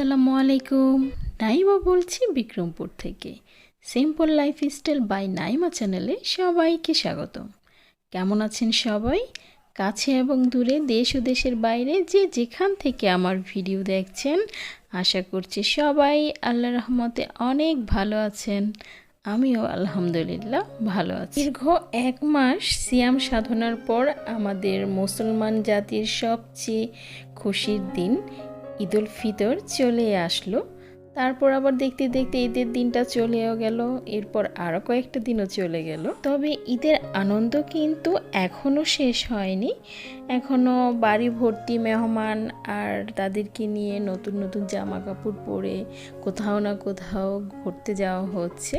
আসসালামু আলাইকুম। নাইমা বলছি বিক্রমপুর থেকে। সিম্পল লাইফস্টাইল বাই নাইমা চ্যানেলে সবাইকে স্বাগত কেমন আছেন সবাই? কাছে এবং দূরে দেশ ও দেশের বাইরে যে যেখান থেকে আমার ভিডিও দেখছেন, আশা করছি সবাই আল্লাহ রহমতে অনেক ভালো আছেন। আমিও আলহামদুলিল্লাহ ভালো আছি। দীর্ঘ এক মাস সিয়াম সাধনার পর আমাদের মুসলমান জাতির সবচেয়ে খুশির দিন ঈদুল ফিতর চলে আসলো। তারপর আবার দেখতে দেখতে ঈদের দিনটা চলেও গেল, এরপর আরও কয়েকটা দিনও চলে গেল। তবে ঈদের আনন্দ কিন্তু এখনও শেষ হয়নি। এখনও বাড়ি ভর্তি মেহমান আর তাদেরকে নিয়ে নতুন নতুন জামা কাপড় পরে কোথাও না কোথাও ঘুরতে যাওয়া হচ্ছে।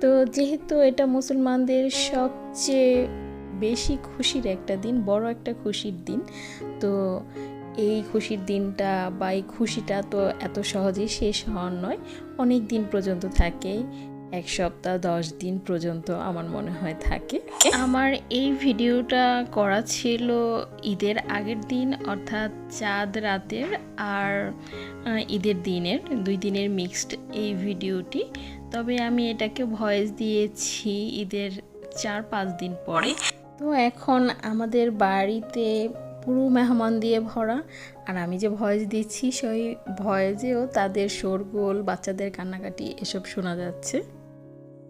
তো যেহেতু এটা মুসলমানদের সবচেয়ে বেশি খুশির একটা দিন, বড় একটা খুশির দিন, তো এই খুশির দিনটা বা এই খুশিটা তো এত সহজেই শেষ হওয়ার নয়, অনেক দিন পর্যন্ত থাকে, এক সপ্তাহ, দশ দিন পর্যন্ত আমার মনে হয় থাকে। আমার এই ভিডিওটা করা ছিল ঈদের আগের দিন, অর্থাৎ চাঁদ রাতের আর ঈদের দিনের, দুই দিনের মিক্সড এই ভিডিওটি। তবে আমি এটাকে ভয়েস দিয়েছি ঈদের চার পাঁচ দিন পরে। তো এখন আমাদের বাড়িতে পুরো মেহমান দিয়ে ভরা। আর আমি যে ভয়েস দিচ্ছি, সেই ভয়েসেও তাদের শোরগোল, বাচ্চাদের কান্নাকাটি এসব শোনা যাচ্ছে।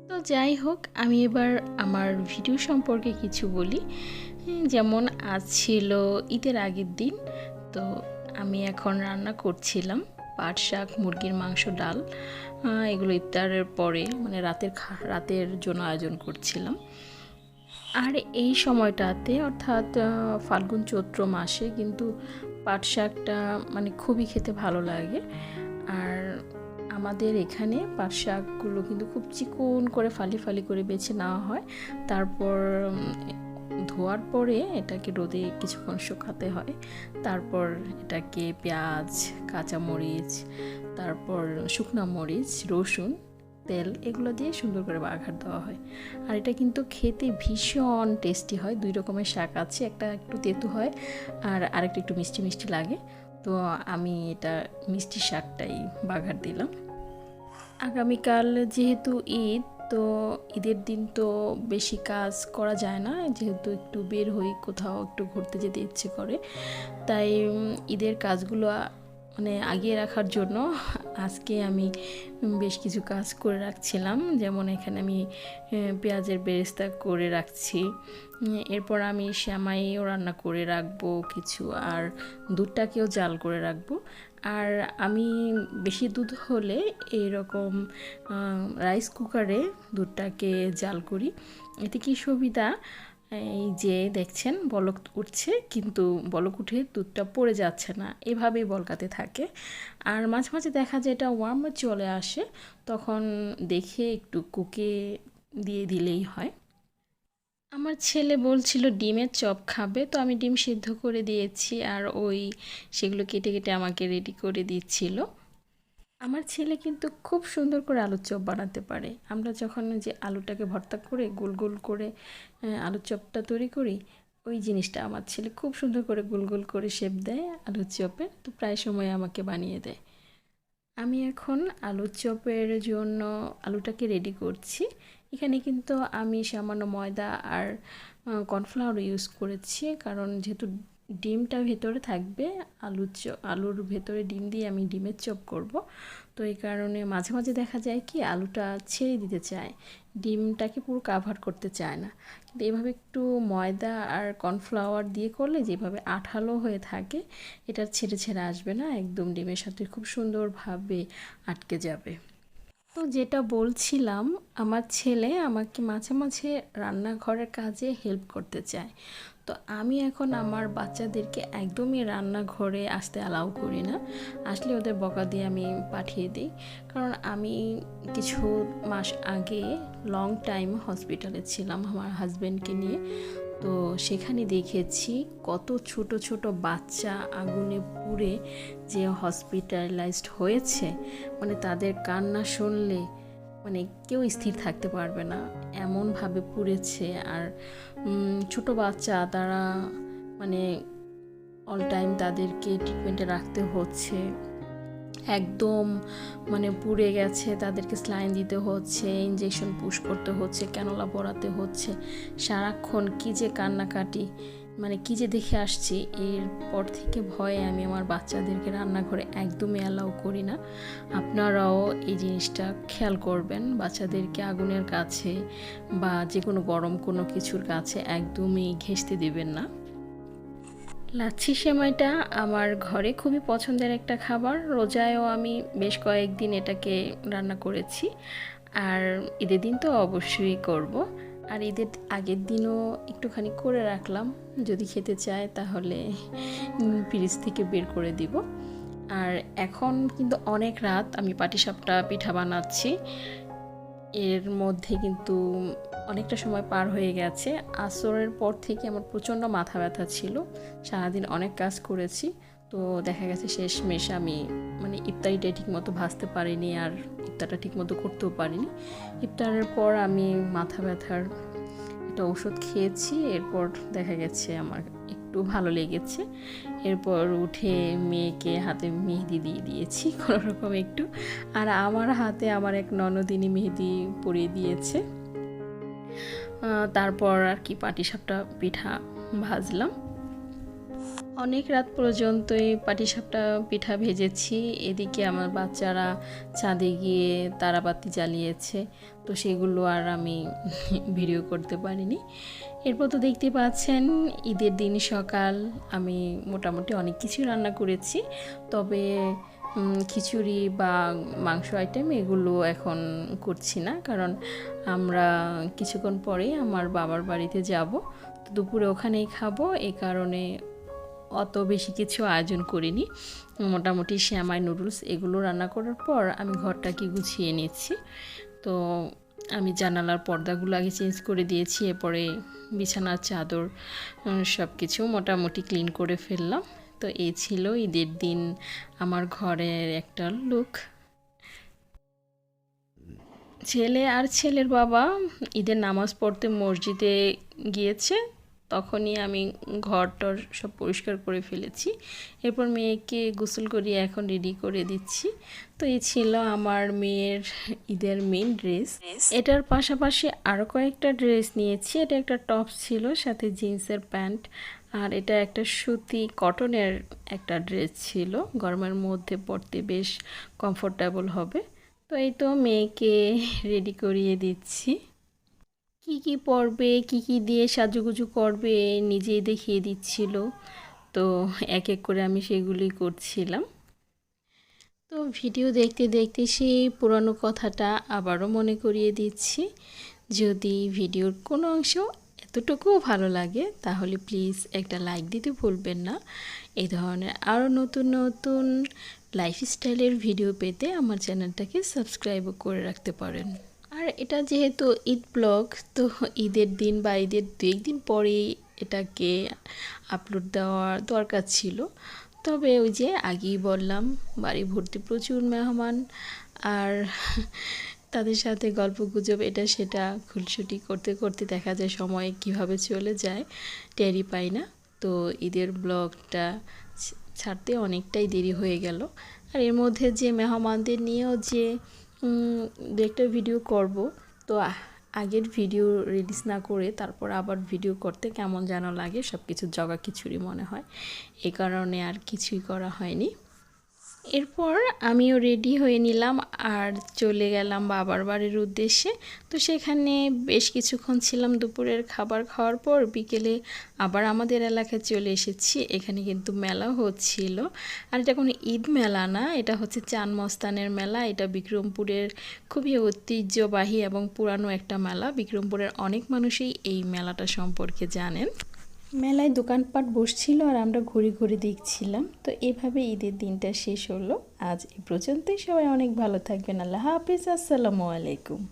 তো যাই হোক, আমি এবার আমার ভিডিও সম্পর্কে কিছু বলি। যেমন আজ ছিল ঈদের আগের দিন, তো আমি এখন রান্না করছিলাম পাট শাক, মুরগির মাংস, ডাল। এগুলো ইফতারের পরে মানে রাতের রাতের জন্য আয়োজন করছিলাম। আর এই সময়টাতে অর্থাৎ ফাল্গুন চৈত্র মাসে কিন্তু পাট শাকটা মানে খুবই খেতে ভালো লাগে। আর আমাদের এখানে পাট শাকগুলো কিন্তু খুব চিকন করে ফালি ফালি করে বেছে নেওয়া হয়। তারপর ধোয়ার পরে এটাকে রোদে কিছুক্ষণ শুকাতে হয়। তারপর এটাকে পেঁয়াজ, কাঁচামরিচ, তারপর শুকনো মরিচ, রসুন তেল এগুলো দিয়ে সুন্দর করে বাঘার দেওয়া হয়। আর এটা কিন্তু খেতে ভীষণ টেস্টি হয়। দুই রকমের শাক আছে, একটা একটু তেঁতু হয় আর আরেকটা একটু মিষ্টি মিষ্টি লাগে। তো আমি এটা মিষ্টি শাকটাই বাঘার দিলাম। আগামীকাল যেহেতু ঈদ, তো ঈদের দিন তো বেশি কাজ করা যায় না। যেহেতু একটু বের হই, কোথাও একটু ঘুরতে যেতে ইচ্ছে করে। তাই ঈদের কাজগুলো মানে আগিয়ে রাখার জন্য আজকে আমি বেশ কিছু কাজ করে রাখছিলাম। যেমন এখানে আমি পেঁয়াজের বেরেস্তা করে রাখছি। এরপর আমি শ্যামাইও রান্না করে রাখব কিছু আর দুধটাকেও জাল করে রাখব। আর আমি বেশি দুধ হলে এইরকম রাইস কুকারে দুধটাকে জাল করি। এতে কি সুবিধা? এই যে দেখছেন, বলক উঠছে, কিন্তু বলক উঠে দুধটা পড়ে যাচ্ছে না। এভাবেই বলকাতে থাকে। আর মাঝে মাঝে দেখা যায় এটা ওয়ার্ম চলে আসে, তখন দেখে একটু কুকে দিয়ে দিলেই হয়। আমার ছেলে বলছিল, ডিমের চপ খাবে? তো আমি ডিম সিদ্ধ করে দিয়েছি, আর ওই সেগুলো কেটে কেটে আমাকে রেডি করে দিচ্ছিল। আমার ছেলে কিন্তু খুব সুন্দর করে আলুর চপ বানাতে পারে। আমরা যখন যে আলুটাকে ভর্তা করে, গোল গোল করে আলুর চপটা তৈরি করি, ওই জিনিসটা আমার ছেলে খুব সুন্দর করে গোল গোল করে শেপ দেয় আলুর চপের তো প্রায় সময় আমাকে বানিয়ে দেয়। আমি এখন আলুর চপের জন্য আলুটাকে রেডি করছি। এখানে কিন্তু আমি সামান্য ময়দা আর কর্নফ্লাওয়ার ইউজ করেছি, কারণ যেহেতু ডিমটা ভেতরে থাকবে, আলুর আলুর ভেতরে ডিম দিয়ে আমি ডিমের চপ করব। তো এই কারণে মাঝে মাঝে দেখা যায় কি, আলুটা ছেড়ে দিতে চায়। ডিমটাকে পুরো কাভার করতে চায় না। কিন্তু এভাবে একটু ময়দা আর কর্নফ্লাওয়ার দিয়ে করলে যেভাবে আঠালো হয়ে থাকে, এটা ছেড়ে ছেড়ে আসবে না, একদম ডিমের সাথে খুব সুন্দরভাবে আটকে যাবে। তো যেটা বলছিলাম, আমার ছেলে আমাকে মাঝে মাঝে রান্নাঘরের কাজে হেল্প করতে চায়। তো আমি এখন আমার বাচ্চাদেরকে একদমই রান্নাঘরে আসতে অ্যালাউ করি না। আসলে ওদের বকা দিয়ে আমি পাঠিয়ে দিই। কারণ আমি কিছু মাস আগে লং টাইম হসপিটালে ছিলাম আমার হাজব্যান্ডকে নিয়ে। তো সেখানে দেখেছি কত ছোট ছোট বাচ্চা আগুনে পুড়ে যে হসপিটালাইজড হয়েছে। মানে তাদের কান্না শুনলে মানে কেউ স্থির থাকতে পারবে না, এমনভাবে পুড়েছে। আর ছোট বাচ্চা তারা মানে অল টাইম তাদেরকে ট্রিটমেন্টে রাখতে হচ্ছে। একদম মানে পুড়ে গেছে, তাদেরকে স্লাইন দিতে হচ্ছে ইঞ্জেকশন পুশ করতে হচ্ছে ক্যানোলা পরাতে হচ্ছে। সারাক্ষণ কী যে কান্নাকাটি। মানে কী যে দেখে আসছি, এরপর থেকে ভয়ে আমি আমার বাচ্চাদেরকে রান্নাঘরে একদমই অ্যালাউ করি না। আপনারাও এই জিনিসটা খেয়াল করবেন, বাচ্চাদেরকে আগুনের কাছে বা যে কোনো গরম কোনো কিছুর কাছে একদমই ঘেঁষতে দেবেন না। লাচ্ছি সেমাইটা আমার ঘরে খুবই পছন্দের একটা খাবার। রোজায়ও আমি বেশ কয়েকদিন এটাকে রান্না করেছি, আর ঈদের দিন তো অবশ্যই করব। আর ঈদের আগের দিনও একটুখানি করে রাখলাম। যদি খেতে চায় তাহলে ফ্রিজ থেকে বের করে দিব। আর এখন কিন্তু অনেক রাত আমি পাটিসাপটা পিঠা বানাচ্ছি। এর মধ্যে কিন্তু অনেকটা সময় পার হয়ে গেছে। আসরের পর থেকে আমার প্রচণ্ড মাথা ব্যথা ছিল। সারাদিন অনেক কাজ করেছি। তো দেখা গেছে শেষমেশ আমি মানে ইফতারিটা ঠিক মতো ভাজতে পারিনি আর ইফতারটা ঠিক মতো করতেও পারিনি। ইফতারের পর আমি মাথা ব্যথার একটা ওষুধ খেয়েছি, এরপর দেখা গেছে আমার একটু ভালো লেগেছে। এরপর উঠে মেয়েকে হাতে মেহেদি দিয়ে দিয়েছি, কোনো রকম একটু। আর আমার হাতে আমার এক ননদিনী মেহেদি পরিয়ে দিয়েছে। তারপর আর কি পাটিসাপটা পিঠা ভাজলাম। অনেক রাত পর্যন্তই পাটিসাপটা পিঠা ভেজেছি। এদিকে আমার বাচ্চারা চাঁদে গিয়ে তারাবাতি জ্বালিয়েছে, তো সেগুলো আর আমি ভিডিও করতে পারিনি। এরপর তো দেখতে পাচ্ছেন, ঈদের দিন সকাল, আমি মোটামুটি অনেক কিছু রান্না করেছি, তবে খিচুড়ি বা মাংস আইটেম এগুলো এখন করছি না, কারণ আমরা কিছুক্ষণ পরেই আমার বাবার বাড়িতে যাব, তো দুপুরে ওখানেই খাব, এ কারণে অত বেশি কিছু আয়োজন করিনি। মোটামুটি শ্যামাই নুডলস এগুলো রান্না করার পর আমি ঘরটাকে গুছিয়ে নিচ্ছি। তো আমি জানালার পর্দাগুলো আগে চেঞ্জ করে দিয়েছি, এরপরে বিছানার চাদর সব কিছু মোটামুটি ক্লিন করে ফেললাম। তো এই ছিল ঈদের দিন আমার ঘরের একটা লুক। ছেলে আর ছেলের বাবা ঈদের নামাজ পড়তে মসজিদে গিয়েছে। তখনই আমি ঘরটর সব পরিষ্কার করে ফেলেছি। এরপর মেয়েকে গোসল করিয়ে এখন রেডি করে দিচ্ছি। তো এই ছিল আমার মেয়ের ঈদের মেন ড্রেস এটার পাশাপাশি আরও কয়েকটা ড্রেস নিয়েছি। এটা একটা টপ ছিল সাথে জিন্সের প্যান্ট আর এটা একটা সুতি কটনের একটা ড্রেস ছিল। গরমের মধ্যে পরতে বেশ কমফোর্টেবল হবে। তো এই তো মেয়েকে রেডি করিয়ে দিচ্ছি। কি কি পরবে কি কি দিয়ে সাজুগুজু করবে নিজেই দেখিয়ে দিচ্ছিল। তো এক এক করে আমি সেগুলি করছিলাম। তো ভিডিও দেখতে দেখতে সেই পুরানো কথাটা আবারও মনে করিয়ে দিচ্ছি। যদি ভিডিওর কোনো অংশ এতটুকুও ভালো লাগে, তাহলে প্লিজ একটা লাইক দিতে ভুলবেন না। এই ধরনের আরও নতুন নতুন লাইফস্টাইলের ভিডিও পেতে আমার চ্যানেলটাকে সাবস্ক্রাইবও করে রাখতে পারেন। এটা যেহেতু ঈদ ব্লগ, তো ঈদের দিন বা ঈদের দু একদিন পরেই এটাকে আপলোড দেওয়ার দরকার ছিল। তবে ওই যে আগেই বললাম, বাড়ি ভর্তি প্রচুর মেহমান, আর তাদের সাথে গল্প গুজব এটা সেটা খুলছুটি করতে করতে দেখা যায় সময় কীভাবে চলে যায় টেরি পাই না। তো ঈদের ব্লগটা ছাড়তে অনেকটাই দেরি হয়ে গেল। আর এর মধ্যে যে মেহমানদের নিয়েও যে একটা ভিডিও করব। তো আগের ভিডিও রিলিজ না করে তারপর আবার ভিডিও করতে কেমন যেন লাগে সব কিছু জগা খিচুড়ি মনে হয়। এ কারণে আর কিছুই করা হয়নি। এরপর আমিও রেডি হয়ে নিলাম আর চলে গেলাম বাবার বাড়ির উদ্দেশ্যে। তো সেখানে বেশ কিছুক্ষণ ছিলাম দুপুরের খাবার খাওয়ার পর বিকেলে আবার আমাদের এলাকায় চলে এসেছি। এখানে কিন্তু মেলা হচ্ছিল। আর এটা কোনো ঈদ মেলা না, এটা হচ্ছে চান মস্তানের মেলা। এটা বিক্রমপুরের খুবই ঐতিহ্যবাহী এবং পুরানো একটা মেলা। বিক্রমপুরের অনেক মানুষই এই মেলাটা সম্পর্কে জানেন। মেলায় দোকানপাট বসছিল আর আমরা ঘুরে ঘুরে দেখছিলাম। তো এভাবে ঈদের দিনটা শেষ হলো। আজ এই পর্যন্তই। সবাই অনেক ভালো থাকবেন। আল্লাহ হাফিজ। আসসালামু আলাইকুম।